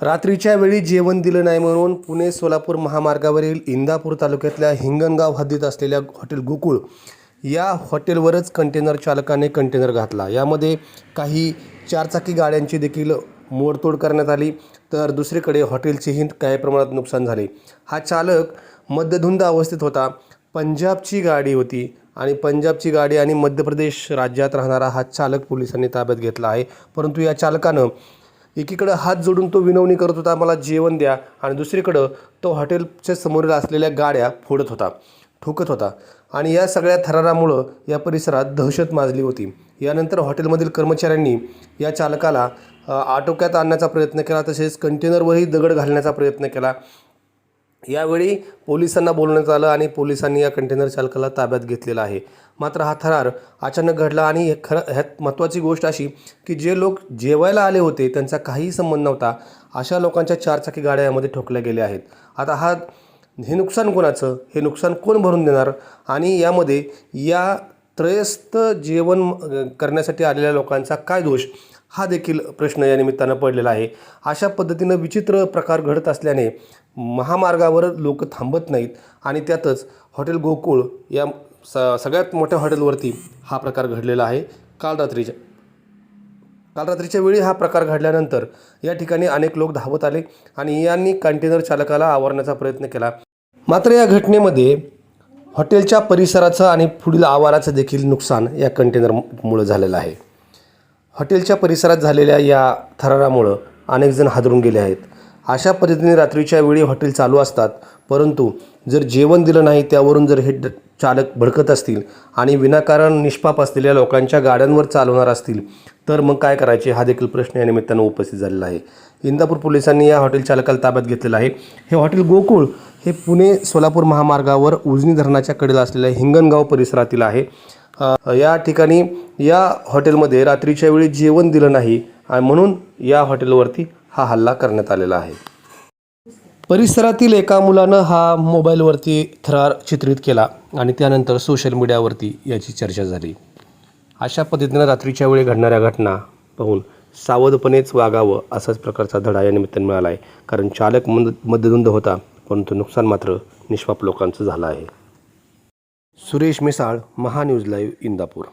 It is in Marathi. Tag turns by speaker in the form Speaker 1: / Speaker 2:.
Speaker 1: रात्रीच्या वेळी जेवण दिलं नाही म्हणून पुणे सोलापूर महामार्गावरील इंदापूर तालुक्यातल्या हिंगणगाव हद्दीत असलेल्या हॉटेल गोकुळ या हॉटेलवरच कंटेनर चालकाने कंटेनर घातला. यामध्ये काही चारचाकी गाड्यांची देखील मोडतोड करण्यात आली. तर दुसरीकडे हॉटेलचेही काही प्रमाणात नुकसान झाले. हा चालक मद्यधुंद अवस्थेत होता. पंजाबची गाडी होती आणि पंजाबची गाडी आणि मध्य प्रदेश राज्यात राहणारा हा चालक पोलिसांनी ताब्यात घेतला आहे. परंतु या चालकानं एकीकडं हात जोडून तो विनवणी करत होता मला जेवण द्या. आणि दुसरीकडं तो हॉटेलच्या समोरील असलेल्या गाड्या फोडत होता ठोकत होता आणि या सगळ्या थरारामुळं या परिसरात दहशत माजली होती. यानंतर हॉटेलमधील कर्मचाऱ्यांनी या चालकाला आटोक्यात आणण्याचा प्रयत्न केला तसेच कंटेनरवरही दगड घालण्याचा प्रयत्न केला. यावेळी पोलिसांना बोलण्यात आलं आणि पोलिसांनी या कंटेनर चालकाला ताब्यात घेतलेला आहे. मात्र हा थरार अचानक घडला आणि हे खरं ह्यात महत्त्वाची गोष्ट अशी की जे लोक जेवायला आले होते त्यांचा काहीही संबंध नव्हता. अशा लोकांच्या चारचाकी गाड्या यामध्ये ठोकल्या गेल्या आहेत. आता हा हे नुकसान कोणाचं? हे नुकसान कोण भरून देणार? आणि यामध्ये या त्रयस्थ जेवण करण्यासाठी आलेल्या लोकांचा काय दोष? हा देखील प्रश्न या निमित्तानं पडलेला आहे. अशा पद्धतीनं विचित्र प्रकार घडत असल्याने महामार्गावर लोक थांबत नाहीत आणि त्यातच हॉटेल गोकुळ या स सगळ्यात मोठ्या हॉटेलवरती हा प्रकार घडलेला आहे. काल रात्रीच्या काल रात्रीच्या वेळी हा प्रकार घडल्यानंतर या ठिकाणी अनेक लोक धावत आले आणि यांनी कंटेनर चालकाला आवरण्याचा प्रयत्न केला. मात्र या घटनेमध्ये हॉटेलच्या परिसराचं आणि पुढील आवाराचं देखील नुकसान या कंटेनरमुळं झालेलं आहे. हॉटेलच्या परिसरात झालेल्या या थरारामुळं अनेकजण हादरून गेले आहेत. अशा पद्धतीने रात्रीच्या वेळी हॉटेल चालू असतात परंतु जर जेवण दिलं नाही त्यावरून जर हे चालक भडकत असतील आणि विनाकारण निष्पाप असलेल्या लोकांच्या गाड्यांवर चालवणार असतील तर मग काय करायचे? हा देखील प्रश्न या निमित्तानं उपस्थित झालेला आहे. इंदापूर पोलिसांनी या हॉटेल चालकाला ताब्यात घेतलेलं आहे. हे हॉटेल गोकुळ हे पुणे सोलापूर महामार्गावर उजनी धरणाच्या कडेला असलेल्या हिंगणगाव परिसरातील आहे. या ठिकाणी या हॉटेलमध्ये रात्रीच्या वेळी जेवण दिलं नाही आणि म्हणून या हॉटेलवरती हा हल्ला करण्यात आलेला आहे. परिसरातील एका मुलानं हा मोबाईलवरती थरार चित्रित केला आणि त्यानंतर सोशल मीडियावरती याची चर्चा झाली. अशा पद्धतीनं रात्रीच्या वेळी घडणाऱ्या घटना पाहून सावधपणेच वागावं असाच प्रकारचा धडा या निमित्तानं मिळाला आहे. कारण चालक मद मध्यधुंद होता परंतु नुकसान मात्र निष्पाप लोकांचं झालं आहे. सुरेश मिसाळ महान्यूज लाईव्ह इंदापूर.